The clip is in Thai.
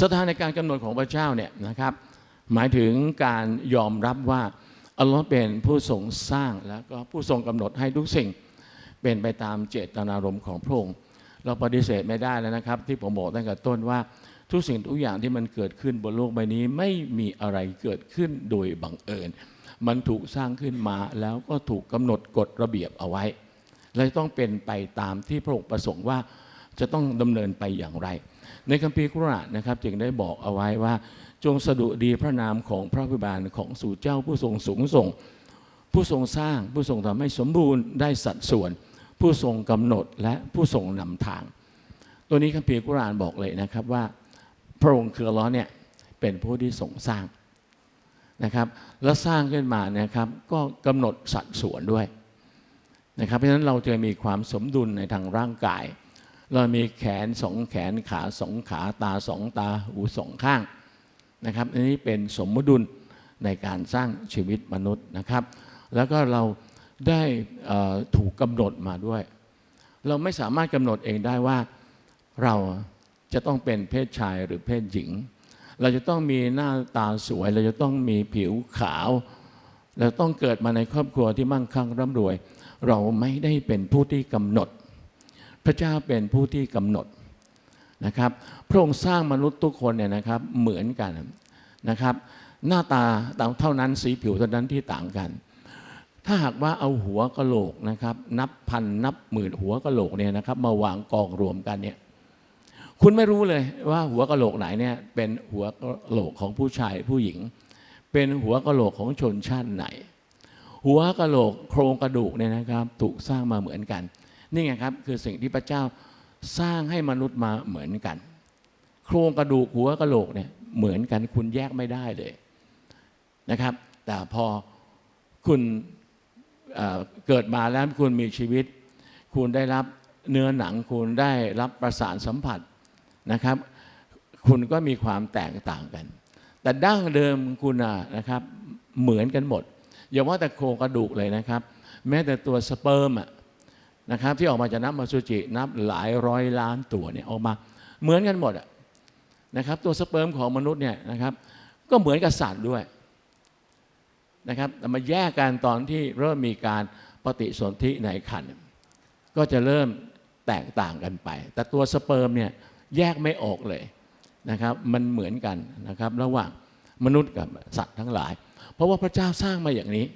ศรัทธาในการกำหนดของพระเจ้าเนี่ยนะครับ หมายถึงการยอมรับว่าอัลลอฮ์เป็นผู้ทรงสร้างแล้วก็ผู้ทรงกำหนดให้ทุกสิ่งเป็นไปตามเจตนารมณ์ของพระองค์เราปฏิเสธไม่ได้แล้วนะครับ ที่ผมบอกตั้งแต่ต้นว่าทุกสิ่งทุกอย่างที่มันเกิดขึ้นบนโลกใบนี้ไม่มีอะไรเกิดขึ้นโดยบังเอิญ มันถูกสร้างขึ้นมาแล้วก็ถูกกำหนดกฎระเบียบเอาไว้ และต้องเป็นไปตามที่พระองค์ประสงค์ว่าจะต้องดำเนินไปอย่างไร ในคัมภีร์กุรานนะครับจึงได้บอกเอาไว้ว่า จงสดุดีพระนามของพระพิบาลของสู่เจ้าผู้ทรงสูงส่ง ผู้ทรงสร้างผู้ทรงทำให้สมบูรณ์ได้สัดส่วน ผู้ทรงกำหนดและผู้ทรงนำทาง ตัวนี้คัมภีร์กุรานบอกเลยนะครับว่า พระองค์คือลเลอฮ์เนี่ยเป็นผู้ที่ทรงสร้างนะครับแล้วสร้างขึ้นมานะครับก็กำหนดสัดส่วนด้วยนะครับเพราะฉะนั้นเราจะมีความสมดุลในทางร่างกาย เรามีแขนสองแขนขาสองขาตาสองตาหูสองข้างนะครับอันนี้เป็นสมดุลในการสร้างชีวิตมนุษย์นะครับ แล้วก็เราได้ถูกกำหนดมาด้วย เราไม่สามารถกำหนดเองได้ว่าเราจะต้องเป็นเพศชายหรือเพศหญิง เราจะต้องมีหน้าตาสวย เราจะต้องมีผิวขาว เราต้องเกิดมาในครอบครัวที่มั่งคั่งร่ำรวย เราไม่ได้เป็นผู้ที่กำหนด พระเจ้าเป็นผู้ที่กำหนดนะครับ พระองค์สร้างมนุษย์ทุกคนเนี่ยนะครับเหมือนกันนะครับ หน้าตาเท่านั้นสีผิวเท่านั้นที่ต่างกัน ถ้าหากว่าเอาหัวกะโหลกนะครับ นับพันนับหมื่นหัวกะโหลกเนี่ยนะครับ มาวางกองรวมกันเนี่ยคุณไม่รู้เลยว่าหัวกะโหลกไหนเนี่ยเป็นหัวกะโหลกของผู้ชายผู้หญิง เป็นหัวกะโหลกของชนชาติไหน หัวกะโหลกโครงกระดูกเนี่ยนะครับ ถูกสร้างมาเหมือนกัน นี่ไงครับ คือสิ่งที่พระเจ้าสร้างให้มนุษย์มาเหมือนกัน โครงกระดูกหัวกะโหลกเนี่ยเหมือนกันคุณแยกไม่ได้เลยนะครับ แต่พอคุณเเกิดมาแล้วคุณมีชีวิต คุณได้รับเนื้อหนังคุณได้รับประสานสัมผัสนะครับ คุณก็มีความแตกต่างกัน แต่ดั้งเดิมคุณนะครับเหมือนกันหมดอย่าว่าแต่โครงกระดูกเลยนะครับ แม้แต่ตัวสเปิร์มอะ นะครับที่ออกมาจากน้ำมาซูจินับหลายร้อยล้านตัวเนี่ยออกมาเหมือนกันหมดอะนะครับตัวสเปิร์มของมนุษย์เนี่ยนะครับก็เหมือนกับสัตว์ด้วยนะครับแต่มาแยกกันตอนที่เริ่มมีการปฏิสนธิในครรภ์ก็จะเริ่มแตกต่างกันไป แต่ตัวสเปิร์มเนี่ยแยกไม่ออกเลยนะครับมันเหมือนกันนะครับระหว่างมนุษย์กับสัตว์ทั้งหลาย เพราะว่าพระเจ้าสร้างมาอย่างนี้